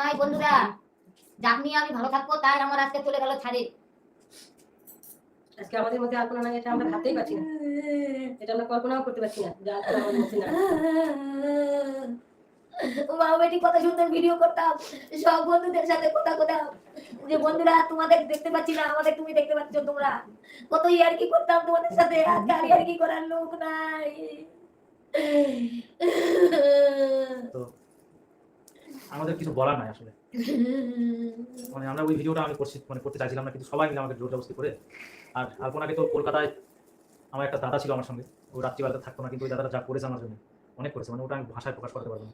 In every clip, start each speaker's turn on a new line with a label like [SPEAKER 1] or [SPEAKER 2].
[SPEAKER 1] নাই বন্ধুরা। যাক নিয়ে আমি ভালো থাকব তাই আমার আজকে চলে গেল ছাড়ে
[SPEAKER 2] আজকে আমাদের মধ্যে আর কোনো নাই এটা আমরা ভাবতেই পারছি না। এটা আমরা কল্পনাও করতে পারছি না যা আমাদের মধ্যে না।
[SPEAKER 1] মা বেটি কত সুন্দর ভিডিও করতাম। সব বন্ধুদের সাথে কথা কথা যে বন্ধুরা তোমাদের দেখতে পাচ্ছি না আমাদের তুমি দেখতে পাচ্ছ তোমরা। কত ইয়ার্কি করতাম তোমাদের সাথে আজকে আর ইয়ার্কি করার লোক নাই।
[SPEAKER 3] তো আমাদের কিছু বলার নাই আসলে। মানে আমরা ওই ভিডিওটা আমি করছি মানে করতে চাইছিলাম না, কিন্তু সবাই মিলে আমাকে জোর করে। আর আলপনাকে তো কলকাতায় আমার একটা দাদা ছিল আমার সঙ্গে, ও রাত্রিবেলাতে থাকতো না, কিন্তু ওই দাদাটা যা করেছে আমার জন্য, অনেক করেছে মানে ওটা আমি ভাষায় প্রকাশ করতে পারব না।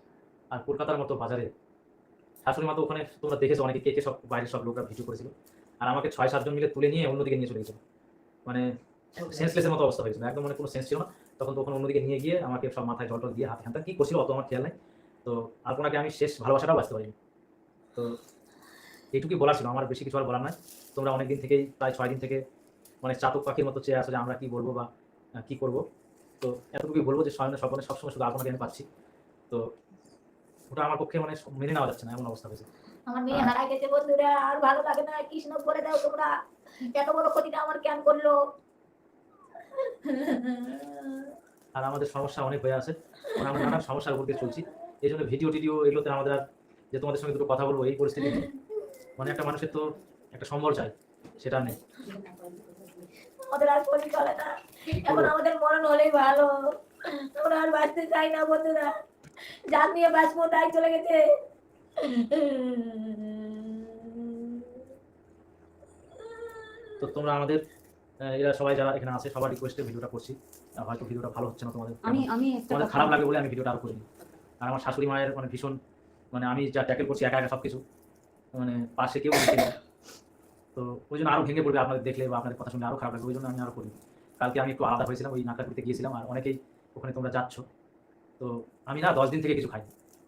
[SPEAKER 3] আর কলকাতার মতো বাজারে, শাশুড়ি মা তো ওখানে, তোমরা দেখেছ অনেকে কে কে সব, বাইরের সব লোকরা ভিডিও করেছিল। আর আমাকে ছয় সাতজন মিলে তুলে নিয়ে অন্যদিকে নিয়ে চলে গেছিল। মানে সেন্সলেসের মতো অবস্থা হয়েছিল, একদম মানে কোনো সেন্স ছিল না। তখন তখন অন্যদিকে নিয়ে গিয়ে আমাকে সব মাথায় জল টল দিয়ে হাতে হাতে কি করছিল অত আমার খেয়াল নাই। তো আলপনাকে আমি শেষ ভালোবাসাটাও বাঁচতে পারিনি। তো এইটুকুই বলার ছিল আমার বেশি কিছু আর বলার নাই তোমরা অনেক দিন থেকেই প্রায় ছয় দিন থেকে মানে চাতক পাখির মতো চেয়ে আসো যে আমরা কি বলব বা কি করব। তো এতটুকুই বলব যে স্বয়ং স্বপনে সবসময় শুধু আপনাকে আমি পাচ্ছি। তো ওটা আমার পক্ষে মানে মেনে নেওয়া যাচ্ছে না এমন অবস্থা হয়েছে।
[SPEAKER 1] আমার মেয়ে হারাই গেছে বন্ধুরা আর ভালো লাগে না কৃষ্ণ করে দাও তোমরা। এত বড় ক্ষতিটা আমার কেন করল?
[SPEAKER 3] আর আমাদের সমস্যা অনেক হয়ে আছে। আমরা নানান সমস্যার উপর দিয়ে চলছি। এই জন্য ভিডিও টিডিও এগুলোতে আমাদের আর যে তোমাদের সঙ্গে দুটো কথা বলব এই পরিস্থিতি মানে একটা মানুষের তো একটা সম্বল চাই সেটা নেই।
[SPEAKER 1] আমাদের আর শরীর চলে না। এখন আমাদের মরণ হলেই ভালো। আমরা আর বাঁচতে চাই না বন্ধুরা। যার নিয়ে বাঁচবো তাই চলে গেছে।
[SPEAKER 3] তো তোমরা আমাদের এরা সবাই যারা এখানে আছে সবার রিকোয়েস্টে ভিডিওটা করছি। হয়তো ভিডিওটা ভালো হচ্ছে না তোমাদের।
[SPEAKER 4] আমি আমি একটা
[SPEAKER 3] তোমাদের
[SPEAKER 4] কথা-
[SPEAKER 3] খারাপ লাগে বলে আমি ভিডিওটা আর করিনি। আর আমার শাশুড়ি মায়ের মানে ভীষণ মানে আমি যা ট্যাকেল করছি একা একা সব কিছু মানে পাশে কেউ তো ওই জন্য আরও ভেঙে পড়বে আপনাদের দেখলে বা আপনাদের কথা শুনলে আরও খারাপ লাগবে ওই জন্য আমি আরও করি। কালকে আমি একটু আলাদা হয়েছিলাম ওই নাকাপুরিতে গিয়েছিলাম আর অনেকেই ওখানে তোমরা যাচ্ছ। তো আমি না দশ দিন থেকে কিছু খাই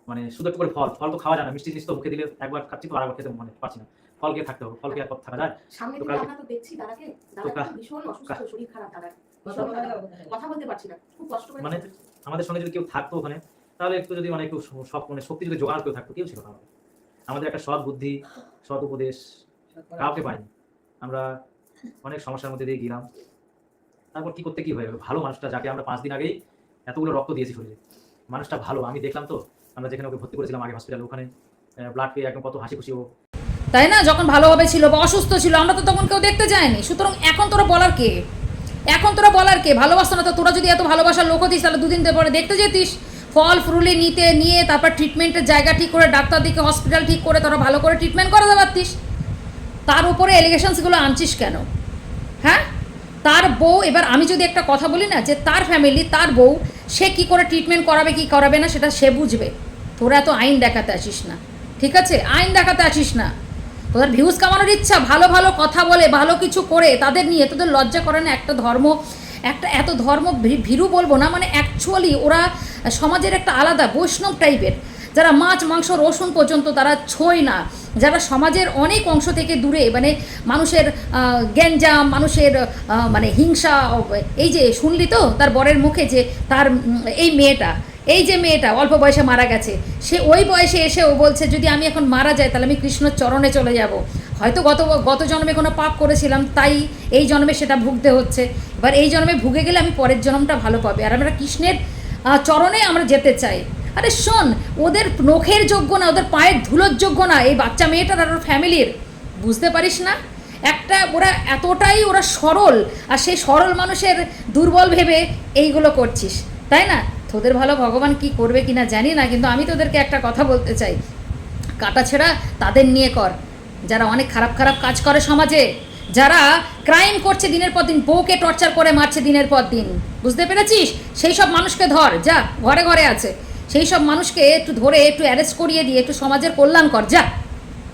[SPEAKER 3] মানে শুধু একটু করে ফল ফল তো খাওয়া যায় না মিষ্টি জিনিস তো মুখে দিলে একবার খাচ্ছি তো আরেকবার খেতে মানে পারছি না। ফল খেয়ে থাকতে হবে ফল খেয়ে আর থাকা যায়?
[SPEAKER 4] সামনে
[SPEAKER 3] তো
[SPEAKER 4] থেকে
[SPEAKER 3] কালকে-
[SPEAKER 4] আমরা তো দেখছি দাদাকে দাদা ভীষণ অসুস্থ শরীর খারাপ দাদার
[SPEAKER 2] কথা বলা যাবে না।
[SPEAKER 4] কথা বলতে পারছি না খুব কষ্ট
[SPEAKER 3] মানে আমাদের সঙ্গে যদি কেউ থাকতো ওখানে তাহলে একটু যদি মানে একটু সব মানে শক্তি যদি জোগাড় করে থাকতো কেউ ছিল না আমাদের। একটা সৎ বুদ্ধি, সৎ উপদেশ কাউকে পাইনি। আমরা অনেক সমস্যার মধ্যে দিয়ে গেলাম। তারপর কি করতে কি হয়ে গেল ভালো মানুষটা যাকে আমরা পাঁচ দিন আগেই এতগুলো রক্ত দিয়েছি শরীরে। মানুষটা ভালো, আমি দেখলাম তো, আমরা যেখানে ওকে ভর্তি করেছিলাম আগে হসপিটালে ওখানে ব্লাড পেয়ে একদম কত হাসি খুশি ও।
[SPEAKER 5] তাই না? যখন ভালোভাবে ছিল বা অসুস্থ ছিল, আমরা তো তখন কেউ দেখতে যাইনি সুতরাং এখন তোরা বলার কে? এখন তোরা বলার কে? ভালোবাসতো না তো তোরা যদি এত ভালোবাসার লোক হতিস, তাহলে দুদিন পরে দেখতে যেতিস। ফল ফ্রুলি নিতে, নিয়ে তারপর ট্রিটমেন্টের জায়গা ঠিক করে, ডাক্তার দিকে হসপিটাল ঠিক করে তোরা ভালো করে ট্রিটমেন্ট করাতে পারতিস। তার উপরে এলিগেশনসগুলো আনছিস কেন? হ্যাঁ? তার বউ, এবার আমি যদি একটা কথা বলি না, যে তার ফ্যামিলি তার বউ, সে কি করে ট্রিটমেন্ট করাবে, কি করাবে না, সেটা সে বুঝবে। তোরা তো আইন দেখাতে আসিস না। ঠিক আছে? আইন দেখাতে আসিস না। তোদের ভিউজ কামানোর ইচ্ছা, ভালো ভালো কথা বলে, ভালো কিছু করে, তাদের নিয়ে তোদের লজ্জা করে না একটা ধর্ম, একটা এত ধর্ম ভীরু বলব না মানে অ্যাকচুয়ালি ওরা সমাজের একটা আলাদা বৈষ্ণব টাইপের যারা মাছ, মাংস, রসুন পর্যন্ত তারা ছোয় না। যারা সমাজের অনেক অংশ থেকে দূরে মানে মানুষের গ্যাঞ্জাম, মানুষের মানে হিংসা, এই যে শুনলি তো তার বরের মুখে যে তার এই মেয়েটা, এই যে মেয়েটা অল্প বয়সে মারা গেছে, সে ওই বয়সে এসে ও বলছে, যদি আমি এখন মারা যাই তাহলে আমি কৃষ্ণর চরণে চলে যাব। হয়তো গত গত জন্মে কোনো পাপ করেছিলাম, তাই এই জন্মে সেটা ভুগতে হচ্ছে। এবার এই জন্মে ভুগে গেলে আমি পরের জন্মটা ভালো পাবে। আর আমরা কৃষ্ণের চরণে আমরা যেতে চাই। আরে শোন, ওদের নখের যোগ্য না, ওদের পায়ের ধুলোর যোগ্য না, এই বাচ্চা মেয়েটার আর ওর ফ্যামিলির, বুঝতে পারিস না? একটা ওরা এতটাই ওরা সরল, আর সেই সরল মানুষের দুর্বল ভেবে এইগুলো করছিস, তাই না? তোদের ভালো ভগবান কি করবে কি না জানি না, কিন্তু আমি তোদেরকে একটা কথা বলতে চাই। কাটাছেড়া তাদের নিয়ে কর, যারা অনেক খারাপ খারাপ কাজ করে সমাজে। যারা ক্রাইম করছে দিনের পর দিন, বউকে টর্চার করে মারছে দিনের পর দিন। বুঝতে পেরেছিস? সেই সব মানুষকে ধর, যা, ঘরে ঘরে আছে। সেই সব মানুষকে একটু ধরে, একটু অ্যারেস্ট করিয়ে দিয়ে, একটু সমাজের কল্যাণ কর, যা।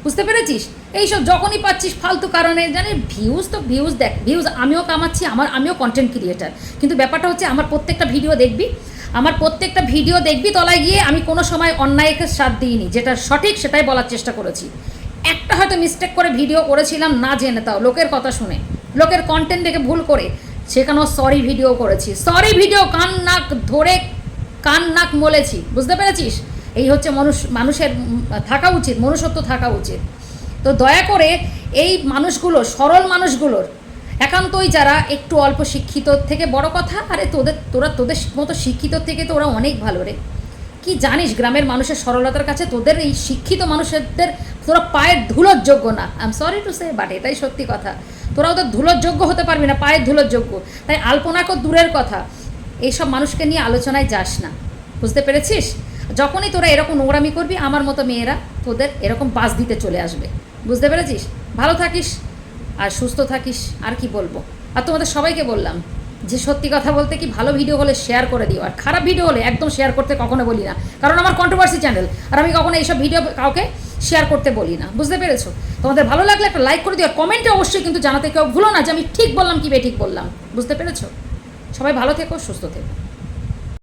[SPEAKER 5] বুঝতে পেরেছিস? এইসব যখনই পাচ্ছিস ফালতু কারণে, জানি ভিউজ তো ভিউজ দেখ ভিউজ আমিও কামাচ্ছি, আমার, আমিও কন্টেন্ট ক্রিয়েটার কিন্তু ব্যাপারটা হচ্ছে, আমার প্রত্যেকটা ভিডিও দেখবি, আমার প্রত্যেকটা ভিডিও দেখবি তলায় গিয়ে আমি কোনো সময় অন্যায়কে সাথ দিইনি, যেটা সঠিক সেটাই বলার চেষ্টা করেছি। একটা হয়তো মিস্টেক করে ভিডিও করেছিলাম, না জেনে তাও, লোকের কথা শুনে। লোকের কন্টেন্ট দেখে ভুল করে, সেখানেও সরি ভিডিও করেছি। সরি ভিডিও কান নাক ধরে কান নাক মলেছি, বুঝতে পেরেছিস? এই হচ্ছে মানুষ, মানুষের থাকা উচিত, মনুষ্যত্ব থাকা উচিত। তো দয়া করে এই মানুষগুলো, সরল মানুষগুলোর, একান্তই যারা একটু অল্প শিক্ষিত থেকে বড় কথা, আরে তোদের, তোরা তোদের মতো শিক্ষিত থেকে তো ওরা অনেক ভালো রে। কি জানিস, গ্রামের মানুষের সরলতার কাছে তোদের এই শিক্ষিত মানুষদের তোরা পায়ের ধুলোর যোগ্য না। I am sorry to say but এটাই সত্যি কথা। তোরা ওদের ধুলোর যোগ্য হতে পারবি না, পায়ের ধুলোর যোগ্য। তাই আলপনাকও দূরের কথা। এইসব মানুষকে নিয়ে আলোচনায় যাস না। বুঝতে পেরেছিস? যখনই তোরা এরকম নোংরামি করবি, আমার মতো মেয়েরা তোদের এরকম বাস দিতে চলে আসবে। বুঝতে পেরেছিস? ভালো থাকিস আর সুস্থ থাকিস, আর কি বলব? আর তোমাদের সবাইকে বললাম যে সত্যি কথা বলতে কি ভালো ভিডিও হলে শেয়ার করে দিও, আর খারাপ ভিডিও হলে একদম শেয়ার করতে কখনো বলি না। কারণ আমার কন্ট্রোভার্সি চ্যানেল আর আমি কখনো এইসব ভিডিও কাউকে শেয়ার করতে বলি না। বুঝতে পেরেছ? তোমাদের ভালো লাগলে একটা লাইক করে দিও, আর কমেন্টে অবশ্যই কিন্তু জানাতে কেউ ভুলো না যে আমি ঠিক বললাম কি বে ঠিক বললাম। বুঝতে পেরেছ? সবাই ভালো থেকো, সুস্থ থেকো।